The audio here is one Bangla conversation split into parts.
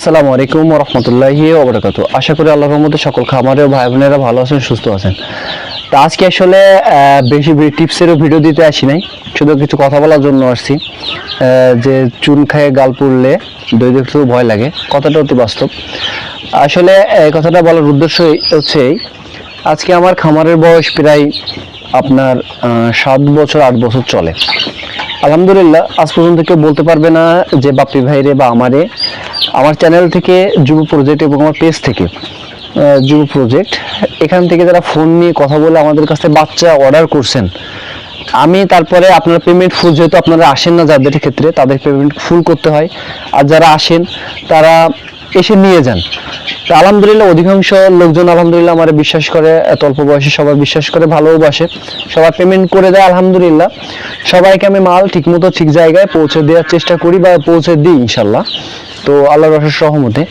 আসসালামু আলাইকুম রহমতুল্লাহি ওবরাকাতু আশা করি আল্লাহর রহমতে সকল খামারে ভাই বোনেরা ভালো আছেন, সুস্থ আছেন। তা আজকে আসলে বেশি টিপসেরও ভিডিও দিতে আসি নাই, শুধু কিছু কথা বলার জন্য আসছি। যে চুন খায়ে গাল পুড়লে দই দেখতেও ভয় লাগে, কথাটা অতি বাস্তব। আসলে এই কথাটা বলার উদ্দেশ্য হচ্ছে আজকে আমার খামারের বয়স প্রায় আপনার সাত বছর, আট বছর চলে। আলহামদুলিল্লাহ, আজ পর্যন্ত কেউ বলতে পারবে না যে বাপ্পি ভাইরে বা আমারে। আমার চ্যানেল থেকে, যুব প্রজেক্ট এবং আমার পেজ থেকে যুব প্রজেক্ট এখান থেকে যারা ফোন নিয়ে কথা বলে আমাদের কাছে বাচ্চা অর্ডার করছেন, আমি তারপরে আপনার পেমেন্ট ফুল যেহেতু আপনারা আসেন না যাদের ক্ষেত্রে, তাদের পেমেন্ট ফুল করতে হয়। আর যারা আসেন, তারা এসে নিয়ে যান। আলহামদুলিল্লাহ অধিকাংশ লোকজন আলহামদুলিল্লাহ আমার বিশ্বাস করে, এত অল্প বয়সে সবাই বিশ্বাস করে ভালোবাসে সবাই পেমেন্ট করে দেয় আলহামদুলিল্লাহ। সবাইকে আমি মাল ঠিকমতো ঠিক জায়গায় পৌঁছে দেওয়ার চেষ্টা করি বা পৌঁছে দিই ইনশাল্লাহ তো আল্লাহর রসের সহমতে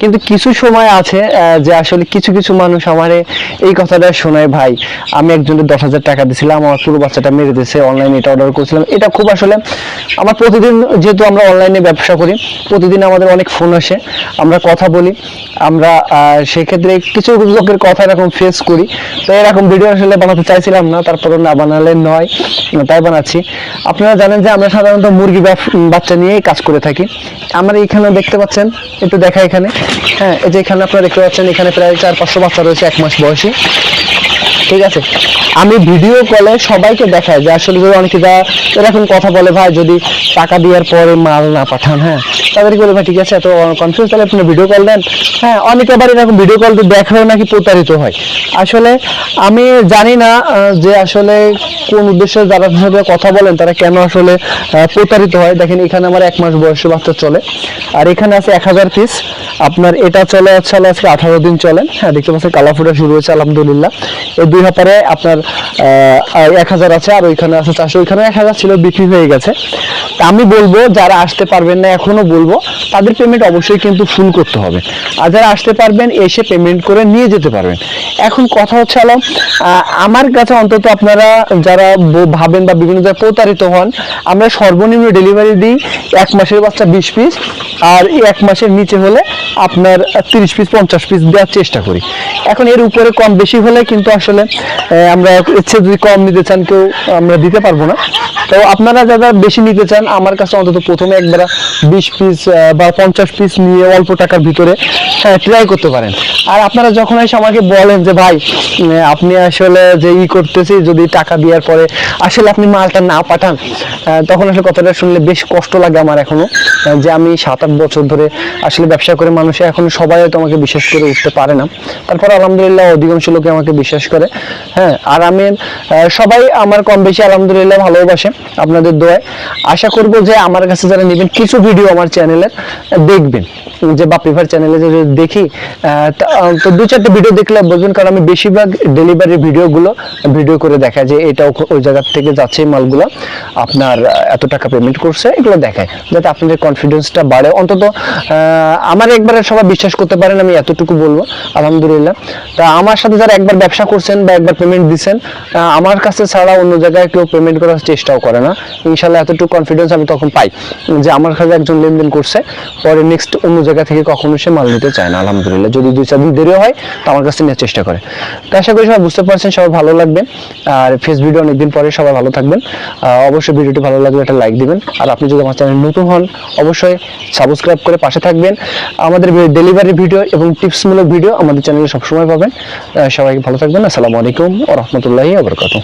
কিন্তু কিছু সময় আছে যে আসলে কিছু কিছু মানুষ আমারে এই কথাটা শোনায়, ভাই, আমি একজনের দশ হাজার টাকা দিয়েছিলাম আমার পুরো বাচ্চাটা মেরে দিয়েছে অনলাইনে এটা অর্ডার করেছিলাম। এটা খুব আসলে আমার প্রতিদিন, যেহেতু আমরা অনলাইনে ব্যবসা করি, প্রতিদিন আমাদের অনেক ফোন আসে, আমরা কথা বলি। আমরা সেক্ষেত্রে কিছু লোকের কথা এরকম ফেস করি। তো এরকম ভিডিও আসলে বানাতে চাইছিলাম না তারপরে না বানালে নয় তাই বানাচ্ছি। আপনারা জানেন যে আমরা সাধারণত মুরগি বাচ্চা নিয়েই কাজ করে থাকি। আমরা এখানে দেখতে পাচ্ছেন, একটু দেখা এখানে। হ্যাঁ এই যে এখানে আপনারা দেখতে পাচ্ছেন, এখানে প্রায় চার পাঁচশো বাচ্চা রয়েছে এক মাস বয়সী। ঠিক আছে? আমি ভিডিও কলে সবাইকে দেখাই যে আসলে যদি অনেকে যা এরকম কথা বলে, ভাই, যদি টাকা দেওয়ার পরে মাল না পাঠান হ্যাঁ? তাদেরকে বলে, ভাই, ঠিক আছে, এত কনফিউজ তাহলে আপনি ভিডিও কল দেন। হ্যাঁ অনেকে আবার এরকম ভিডিও কল দেখাও নাকি প্রতারিত হয়। আসলে আমি জানি না যে আসলে কোন উদ্দেশ্যে যারা সাথে কথা বলেন, তারা কেন আসলে প্রতারিত হয়। দেখেন, এখানে আমার এক মাস বয়সে বাচ্চা চলে, আর এখানে আছে এক হাজার পিস আপনার এটা চলে হলো আজকে আঠারো দিন চলেন। হ্যাঁ দেখতে পাচ্ছেন, কালাফুটা শুরু হয়েছে, আলহামদুলিল্লাহ। এই দুই আপনার এক হাজার আছে আর ওইখানে আছে চারশো ওইখানে এক হাজার ছিল, বিক্রি হয়ে গেছে। আমি বলব, যারা আসতে পারবেন না, এখনও বলব, তাদের পেমেন্ট অবশ্যই কিন্তু ফুল করতে হবে। আর যারা আসতে পারবেন, এসে পেমেন্ট করে নিয়ে যেতে পারবেন। এখন কথা হচ্ছে আহ, আমার কাছে অন্তত আপনারা যারা ভাবেন বা বিভিন্ন জায়গায় প্রতারিত হন আমরা সর্বনিম্ন ডেলিভারি দিই এক মাসের বাচ্চা বিশ পিস আর এক মাসের নিচে হলে আপনার তিরিশ পিস পঞ্চাশ পিস দেওয়ার চেষ্টা করি। এখন এর উপরে কম বেশি হলে কিন্তু আসলে আমরা ইচ্ছে যদি কম নিতে চান কেউ আমরা দিতে পারব না। তো আপনারা যারা বেশি নিতে চান, আমার কাছে অন্তত প্রথমে একবার বিশ পিস বা পঞ্চাশ পিস নিয়ে অল্প টাকার ভিতরে ট্রাই করতে পারেন। আর আপনারা যখন এসে আমাকে বলেন যে, ভাই আপনি আসলে যে ই করতেছি, যদি টাকা দেওয়ার পরে আসলে আপনি মালটা না পাঠান তখন আসলে কথাটা শুনলে বেশ কষ্ট লাগে আমার এখনও যে আমি সাত আট বছর ধরে আসলে ব্যবসা করে মানুষে, এখন সবাই হয়তো আমাকে বিশ্বাস করে উঠতে পারে না। তারপর আলহামদুলিল্লাহ অধিকাংশ লোকে আমাকে বিশ্বাস করে হ্যাঁ আর আমি সবাই আমার কম বেশি আলহামদুলিল্লাহ ভালোবাসে আপনাদের দোয়ায়। আশা করব যে আমার কাছে যারা নেবেন, কিছু ভিডিও আমার চ্যানেলের দেখবেন। যে বাপিভার চ্যানেলে যদি দেখি তা- দু চারটে ভিডিও দেখলে বুঝবেন, কারণ আমি বেশিরভাগ ডেলিভারি ভিডিওগুলো ভিডিও করে দেখা যে এটা ওই জায়গার থেকে যাচ্ছে মালগুলো, আপনার এত টাকা পেমেন্ট করছে, এগুলো দেখায়। যাতে আপনাদের কনফিডেন্সটা বাড়ে। অন্তত আমার একবারে সবাই বিশ্বাস করতে পারেন, আমি এতটুকু বলব, আলহামদুলিল্লাহ। তা আমার সাথে যারা একবার ব্যবসা করছেন বা একবার পেমেন্ট দিচ্ছেন আমার কাছে ছাড়া অন্য জায়গায় কেউ পেমেন্ট করার চেষ্টাও করে না। ইনশাল্লাহ এতটুকু কনফিডেন্স আমি তখন পাই যে আমার কাছে একজন লেনদেন করছে, পরে নেক্সট অন্য জায়গা থেকে কখনো সে মাল নিতে চায় না, আলহামদুলিল্লাহ। যদি দুই চার দিন দেরিও হয়, তো আমার কাছে নেওয়ার চেষ্টা করে। তো আশা করি সবাই বুঝতে পারছেন, সবাই ভালো লাগবে আর ফেস ভিডিও অনেকদিন পরে সবাই ভালো থাকবেন। অবশ্যই ভিডিওটি ভালো লাগলে একটা লাইক দিবেন। আর আপনি যদি আমার চ্যানেল নতুন হন, অবশ্যই সাবস্ক্রাইব করে পাশে থাকবেন। আমাদের ডেলিভারি ভিডিও এবং টিপসমূলক ভিডিও আমাদের চ্যানেলে সবসময় পাবেন। সবাই ভালো থাকবেন। আসসালামু আলাইকুম ও রহমতুল্লাহি আবরকাত